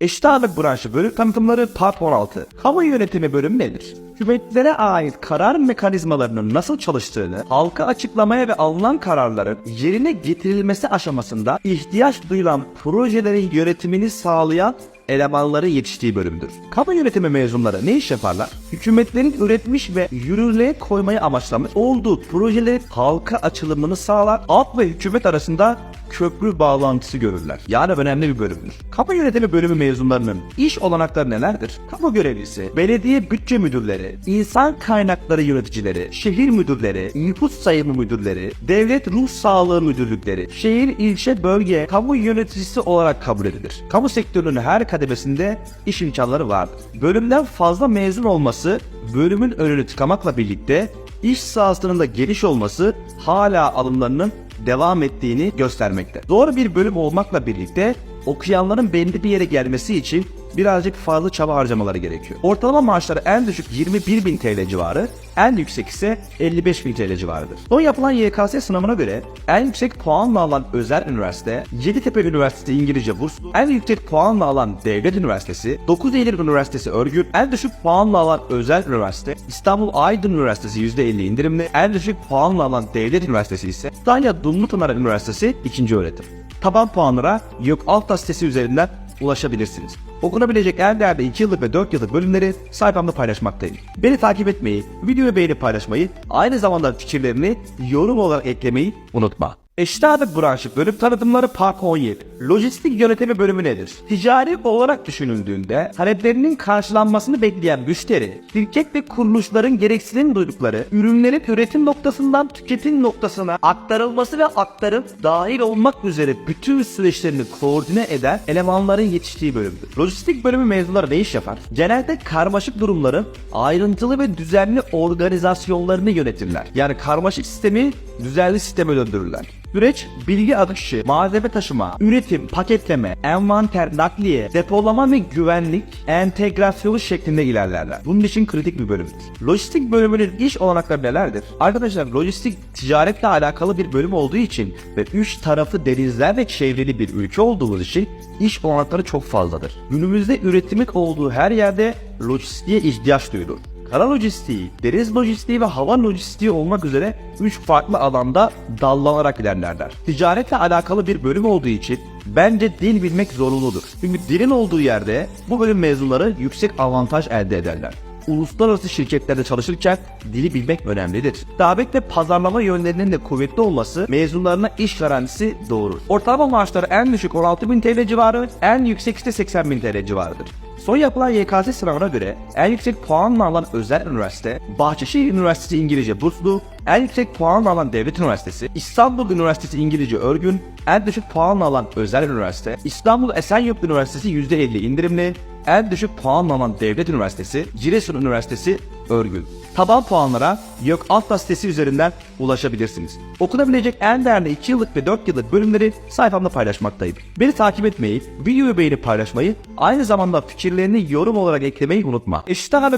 Eşit ağırlık branşı bölüm tanıtımları Part 16. Kamu yönetimi bölümü nedir? Hükümetlere ait karar mekanizmalarının nasıl çalıştığını, halka açıklamaya ve alınan kararların yerine getirilmesi aşamasında ihtiyaç duyulan projelerin yönetimini sağlayan elemanları yetiştiği bölümdür. Kamu yönetimi mezunları ne iş yaparlar? Hükümetlerin üretmiş ve yürürlüğe koymayı amaçlamış olduğu projelerin halka açılımını sağlar, halk ve hükümet arasında köprü bağlantısı görürler. Yani önemli bir bölümdür. Kamu yönetimi bölümü mezunlarının iş olanakları nelerdir? Kamu görevlisi, belediye bütçe müdürleri, insan kaynakları yöneticileri, şehir müdürleri, nüfus sayımı müdürleri, devlet ruh sağlığı müdürlükleri, şehir, ilçe, bölge, kamu yöneticisi olarak kabul edilir. Kamu sektörünün her kademesinde iş imkanları vardır. Bölümden fazla mezun olması bölümün önünü tıkamakla birlikte iş sahasının da geniş olması hala alımlarının devam ettiğini göstermekte. Doğru bir bölüm olmakla birlikte okuyanların belli bir yere gelmesi için birazcık fazla çaba harcamaları gerekiyor. Ortalama maaşları en düşük 21.000 TL civarı, en yüksek ise 55.000 TL civarıdır. Son yapılan YKS sınavına göre en yüksek puanla alan özel üniversite, Yeditepe Üniversitesi İngilizce burslu, en yüksek puanla alan devlet üniversitesi, 9 Eylül Üniversitesi örgün, en düşük puanla alan özel üniversite, İstanbul Aydın Üniversitesi %50 indirimli, en düşük puanla alan devlet üniversitesi ise İtalya Dumlupınar Üniversitesi 2. öğretim. Taban puanlara YÖK Alta sitesi üzerinden ulaşabilirsiniz. Okunabilecek en değerli 2 yıllık ve 4 yıllık bölümleri sayfamda paylaşmaktayım. Beni takip etmeyi, videoyu beğenip paylaşmayı, aynı zamanda fikirlerini yorum olarak eklemeyi unutma. Eşit ağırlık branşı bölüm tanıtımları Part 17. Lojistik yönetimi bölümü nedir? Ticari olarak düşünüldüğünde taleplerinin karşılanmasını bekleyen müşteri, şirket ve kuruluşların gereksinim duydukları ürünlerin üretim noktasından tüketim noktasına aktarılması ve aktarım dahil olmak üzere bütün süreçlerini koordine eden elemanların yetiştiği bölümdür. Lojistik bölümü mezunları ne iş yapar? Genelde karmaşık durumların ayrıntılı ve düzenli organizasyonlarını yönetirler. Yani karmaşık sistemi düzenli sisteme döndürürler. Süreç bilgi akışı, malzeme taşıma, üretim, paketleme, envanter, nakliye, depolama ve güvenlik entegrasyonu şeklinde ilerlerler. Bunun için kritik bir bölümdür. Lojistik bölümünün iş olanakları nelerdir? Arkadaşlar lojistik ticaretle alakalı bir bölüm olduğu için ve üç tarafı denizlerle çevrili bir ülke olduğumuz için iş olanakları çok fazladır. Günümüzde üretimin olduğu her yerde lojistiğe ihtiyaç duyulur. Kara lojistiği, deniz lojistiği ve hava lojistiği olmak üzere 3 farklı alanda dallanarak ilerlerler. Ticaretle alakalı bir bölüm olduğu için bence dil bilmek zorunludur. Çünkü dilin olduğu yerde bu bölüm mezunları yüksek avantaj elde ederler. Uluslararası şirketlerde çalışırken dili bilmek önemlidir. Davet ve pazarlama yönlerinin de kuvvetli olması mezunlarına iş garantisi doğurur. Ortalama maaşları en düşük 16.000 TL civarı, en yüksek ise 80.000 TL civarıdır. Son yapılan YKS sınavına göre en yüksek puanla alan özel üniversite, Bahçeşehir Üniversitesi İngilizce burslu, en yüksek puanla alan devlet üniversitesi, İstanbul Üniversitesi İngilizce örgün, en düşük puanla alan özel üniversite, İstanbul Esenyurt Üniversitesi %50 indirimli, en düşük puanla alan devlet üniversitesi, Giresun Üniversitesi örgün. Taban puanlara YÖK Alta sitesi üzerinden ulaşabilirsiniz. Okunabilecek en değerli 2 yıllık ve 4 yıllık bölümleri sayfamda paylaşmaktayım. Beni takip etmeyi, videoyu beğenip paylaşmayı, aynı zamanda fikirlerini yorum olarak eklemeyi unutma.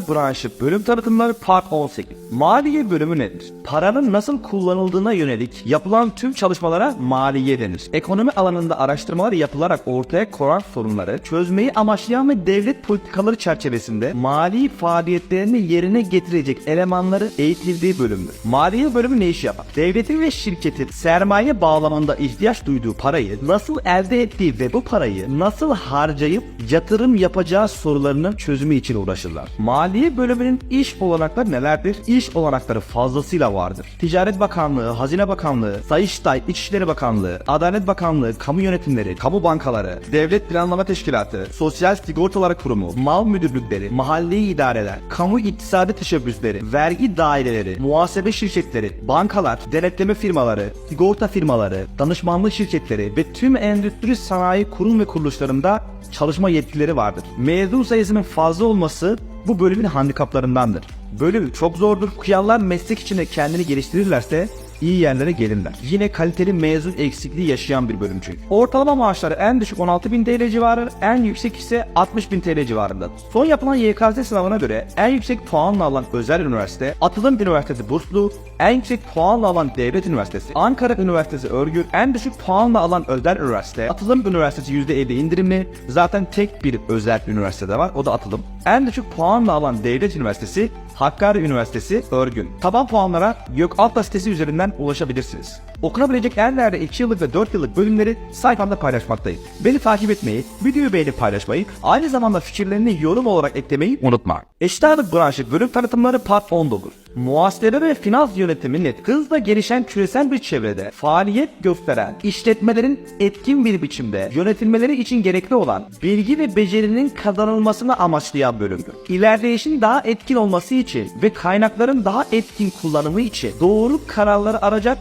Ağırlık branşı bölüm tanıtımları Part 18. Maliye bölümü nedir? Paranın nasıl kullanıldığına yönelik yapılan tüm çalışmalara maliye denir. Ekonomi alanında araştırmalar yapılarak ortaya konan sorunları çözmeyi amaçlayan ve devlet politikaları çerçevesinde mali faaliyetlerini yerine getirecek elemanların eğitildiği bölümdür. Maliye bölümü ne iş yapar? Devletin ve şirketin sermaye bağlamında ihtiyaç duyduğu parayı nasıl elde ettiği ve bu parayı nasıl harcayıp yatırım yapacağı sorularının çözümü için uğraşırlar. Maliye bölümünün iş olanakları nelerdir? İş olanakları fazlasıyla vardır. Ticaret Bakanlığı, Hazine Bakanlığı, Sayıştay, İçişleri Bakanlığı, Adalet Bakanlığı, kamu yönetimleri, kamu bankaları, Devlet Planlama Teşkilatı, Sosyal Sigortalar Kurumu, mal müdürlükleri, mahalli idareler, kamu iktisadi teşebbüsleri, vergi daireleri, muhasebe şirketleri, bankalar, denetleme firmaları, sigorta firmaları, danışmanlık şirketleri ve tüm endüstri sanayi kurum ve kuruluşlarında çalışma yetkileri vardır. Mezun sayısının fazla olması bu bölümün handikaplarındandır. Bölüm çok zordur. Okuyanlar meslek içinde kendini geliştirirlerse iyi yerlere gelirler. Yine kaliteli mezun eksikliği yaşayan bir bölüm çünkü. Ortalama maaşları en düşük 16.000 TL civarı, en yüksek ise 60.000 TL civarında. Son yapılan YKS sınavına göre en yüksek puanla alan özel üniversite, Atılım Üniversitesi burslu, en yüksek puanla alan devlet üniversitesi, Ankara Üniversitesi örgür, en düşük puanla alan özel üniversite, Atılım Üniversitesi %50 indirimli, zaten tek bir özel üniversitede var, o da Atılım. En düşük puanla alan devlet üniversitesi, Hakkari Üniversitesi örgün. Taban puanlara Gökalt'ta sitesi üzerinden ulaşabilirsiniz. Okunabilecek en değerli 2 yıllık ve 4 yıllık bölümleri sayfamda paylaşmaktayım. Beni takip etmeyi, videoyu beğenip paylaşmayı, aynı zamanda fikirlerini yorum olarak eklemeyi unutma. Eşit branşı bölüm tanıtımları part 19. Muhasebe ve finans yönetiminin hızla gelişen küresel bir çevrede faaliyet gösteren işletmelerin etkin bir biçimde yönetilmeleri için gerekli olan bilgi ve becerinin kazanılmasını amaçlayan bölümdür. İlerleyişin daha etkin olması için ve kaynakların daha etkin kullanımı için doğru kararları arayacak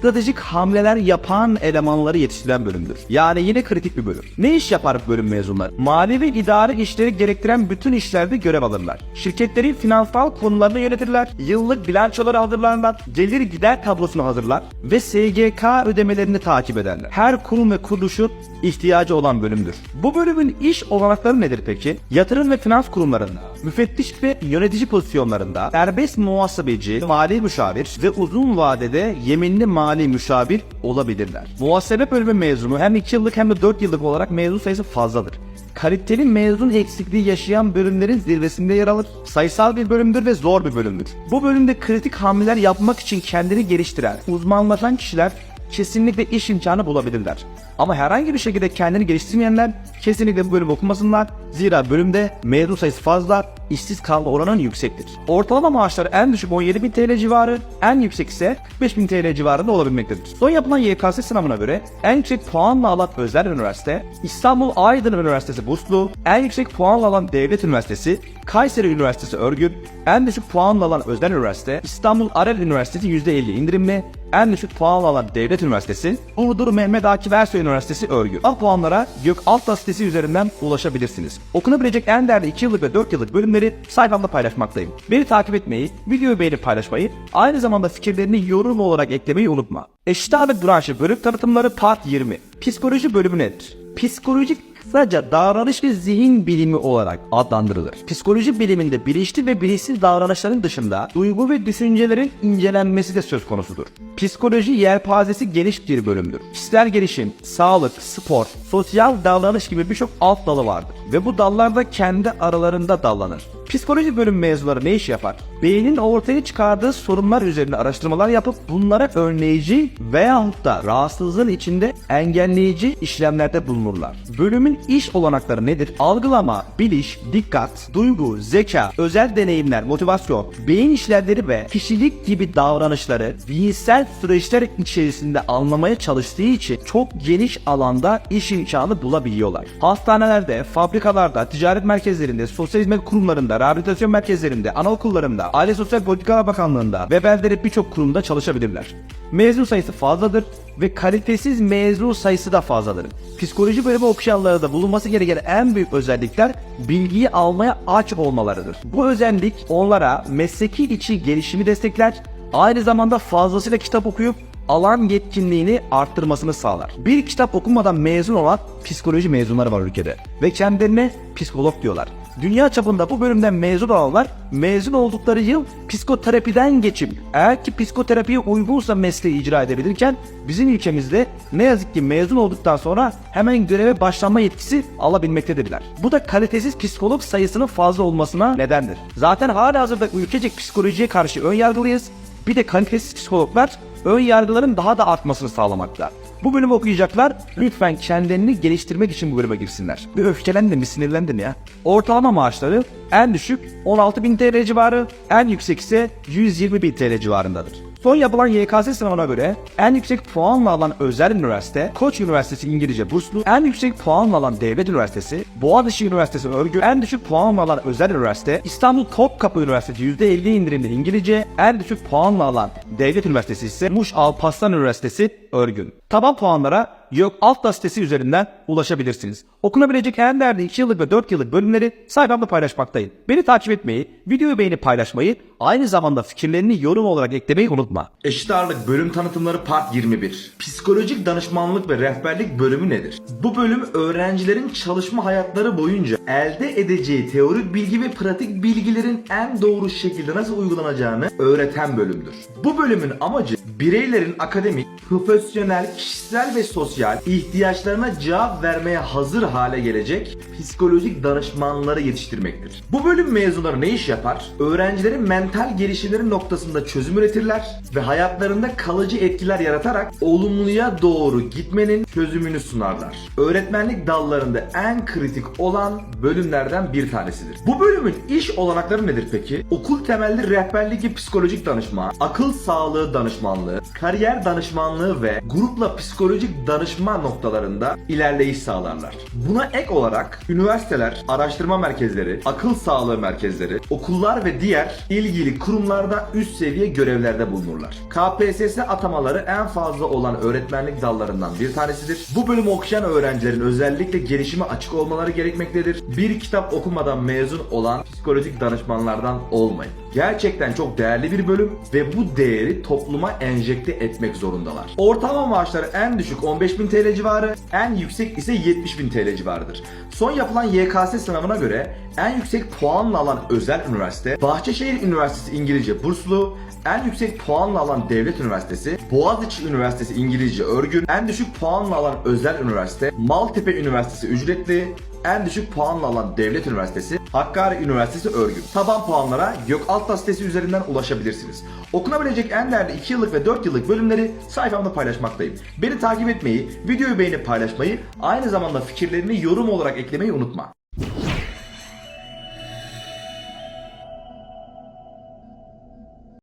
stratejik hamleler yapan elemanları yetiştiren bölümdür. Yani yine kritik bir bölüm. Ne iş yapar bölüm mezunları? Mali ve idari işleri gerektiren bütün işlerde görev alırlar. Şirketlerin finansal konularını yönetirler, yıllık bilançoları hazırlarlar, gelir gider tablosunu hazırlar ve SGK ödemelerini takip ederler. Her kurum ve kuruluşun ihtiyacı olan bölümdür. Bu bölümün iş olanakları nedir peki? Yatırım ve finans kurumlarında, müfettiş ve yönetici pozisyonlarında, serbest muhasebeci, mali müşavir ve uzun vadede yeminli mali müşavir olabilirler. Muhasebe bölümü mezunu hem 2 yıllık hem de 4 yıllık olarak mezun sayısı fazladır. Kaliteli mezun eksikliği yaşayan bölümlerin zirvesinde yer alır. Sayısal bir bölümdür ve zor bir bölümdür. Bu bölümde kritik hamleler yapmak için kendini geliştiren, uzmanlaşan kişiler kesinlikle iş imkanı bulabilirler. Ama herhangi bir şekilde kendini geliştirmeyenler kesinlikle bu bölümü okumasınlar. Zira bölümde mezun sayısı fazla, işsiz kalma oranı yüksektir. Ortalama maaşları en düşük 17.000 TL civarı, en yüksek ise 45.000 TL civarında olabilmektedir. Son yapılan YKS sınavına göre en yüksek puanla alan özel üniversite, İstanbul Aydın Üniversitesi burslu, en yüksek puanla alan devlet üniversitesi, Kayseri Üniversitesi örgün, en düşük puanla alan özel üniversite, İstanbul Arel Üniversitesi %50 indirimli, en düşük puanla alan devlet üniversitesi, Umudur Mehmet Akif Ersoy Üniversitesi örgü. A puanlara Gökalt'ta sitesi üzerinden ulaşabilirsiniz. Okunabilecek en değerli 2 yıllık ve 4 yıllık bölümleri sayfamda paylaşmaktayım. Beni takip etmeyi, videoyu beğenip paylaşmayı, aynı zamanda fikirlerini yorum olarak eklemeyi unutma. Eşit ağırlık branşı bölüm tanıtımları part 20. Psikoloji bölümü nedir? Psikolojik kısaca davranış ve zihin bilimi olarak adlandırılır. Psikoloji biliminde bilinçli ve bilinçsiz davranışların dışında duygu ve düşüncelerin incelenmesi de söz konusudur. Psikoloji yelpazesi geniş bir bölümdür. Kişisel gelişim, sağlık, spor, sosyal davranış gibi birçok alt dalı vardır ve bu dallarda kendi aralarında dallanır. Psikoloji bölüm mezunları ne iş yapar? Beynin ortaya çıkardığı sorunlar üzerine araştırmalar yapıp bunlara önleyici veyahut da rahatsızlığın içinde engelleyici işlemlerde bulunurlar. Bölümün iş olanakları nedir? Algılama, biliş, dikkat, duygu, zeka, özel deneyimler, motivasyon, beyin işlevleri ve kişilik gibi davranışları zihinsel süreçler içerisinde anlamaya çalıştığı için çok geniş alanda iş imkanı bulabiliyorlar. Hastanelerde, fabrikalarda, ticaret merkezlerinde, sosyal hizmet kurumlarında, rehabilitasyon merkezlerinde, anaokullarında, Aile Sosyal Politikalar Bakanlığı'nda ve benzeri birçok kurumda çalışabilirler. Mezun sayısı fazladır ve kalitesiz mezun sayısı da fazladır. Psikoloji bölümü okuyanlara da bulunması gereken en büyük özellikler bilgiyi almaya açık olmalarıdır. Bu özellik onlara mesleki içi gelişimi destekler, aynı zamanda fazlasıyla kitap okuyup alan yetkinliğini arttırmasını sağlar. Bir kitap okumadan mezun olan psikoloji mezunları var ülkede ve kendilerine psikolog diyorlar. Dünya çapında bu bölümden mezun olanlar mezun oldukları yıl psikoterapiden geçip eğer ki psikoterapiye uygunsa mesleği icra edebilirken bizim ülkemizde ne yazık ki mezun olduktan sonra hemen göreve başlanma yetkisi alabilmektedirler. Bu da kalitesiz psikolog sayısının fazla olmasına nedendir. Zaten hala hazırda ülkecek psikolojiye karşı ön yargılıyız. Bir de kalitesiz psikologlar ön yargıların daha da artmasını sağlamakta. Bu bölümü okuyacaklar lütfen kendilerini geliştirmek için bu bölüme girsinler. Bir öfkelendin bir sinirlendin ya. Ortalama maaşları en düşük 16.000 TL civarı, en yüksek ise 120.000 TL civarındadır. Son yapılan YKS sınavına göre en yüksek puanla alan özel üniversite Koç Üniversitesi İngilizce burslu, en yüksek puanla alan devlet üniversitesi, Boğaziçi Üniversitesi örgü, en düşük puanla alan özel üniversite, İstanbul Topkapı Üniversitesi %50 indirimli İngilizce, en düşük puanla alan devlet üniversitesi ise Muş Alparslan Üniversitesi örgün. Taban puanlara Yok Altta sitesi üzerinden ulaşabilirsiniz. Okunabilecek en değerli 2 yıllık ve 4 yıllık bölümleri sayfamda paylaşmaktayım. Beni takip etmeyi, videoyu beğenip paylaşmayı, aynı zamanda fikirlerini yorum olarak eklemeyi unutma. Eşit ağırlık bölüm tanıtımları part 21. Psikolojik danışmanlık ve rehberlik bölümü nedir? Bu bölüm öğrencilerin çalışma hayatları boyunca elde edeceği teorik bilgi ve pratik bilgilerin en doğru şekilde nasıl uygulanacağını öğreten bölümdür. Bu bölümün amacı bireylerin akademik, profesyonel, kişisel ve sosyal ihtiyaçlarına cevap vermeye hazır hale gelecek psikolojik danışmanları yetiştirmektir. Bu bölüm mezunları ne iş yapar? Öğrencilerin mental gelişimleri noktasında çözüm üretirler ve hayatlarında kalıcı etkiler yaratarak olumluya doğru gitmenin çözümünü sunarlar. Öğretmenlik dallarında en kritik olan bölümlerden bir tanesidir. Bu bölümün iş olanakları nedir peki? Okul temelli rehberlik ve psikolojik danışma, akıl sağlığı danışmanlığı, kariyer danışmanlığı ve grupla psikolojik danışma noktalarında ilerleyiş sağlarlar. Buna ek olarak üniversiteler, araştırma merkezleri, akıl sağlığı merkezleri, okullar ve diğer ilgili kurumlarda üst seviye görevlerde bulunurlar. KPSS atamaları en fazla olan öğretmenlik dallarından bir tanesidir. Bu bölümü okuyan öğrencilerin özellikle gelişime açık olmaları gerekmektedir. Bir kitap okumadan mezun olan psikolojik danışmanlardan olmayın. Gerçekten çok değerli bir bölüm ve bu değeri topluma enjekte etmek zorundalar. Ortalama maaşları en düşük 15.000 TL civarı, en yüksek ise 70.000 TL civarıdır. Son yapılan YKS sınavına göre en yüksek puanla alan özel üniversite, Bahçeşehir Üniversitesi İngilizce burslu, en yüksek puanla alan devlet üniversitesi, Boğaziçi Üniversitesi İngilizce örgün, en düşük puanla alan özel üniversite, Maltepe Üniversitesi ücretli, en düşük puanla alan devlet üniversitesi Hakkari Üniversitesi örgün. Taban puanlara Gökalt'ta sitesi üzerinden ulaşabilirsiniz. Okunabilecek en değerli 2 yıllık ve 4 yıllık bölümleri sayfamda paylaşmaktayım. Beni takip etmeyi, videoyu beğenip paylaşmayı, aynı zamanda fikirlerini yorum olarak eklemeyi unutma.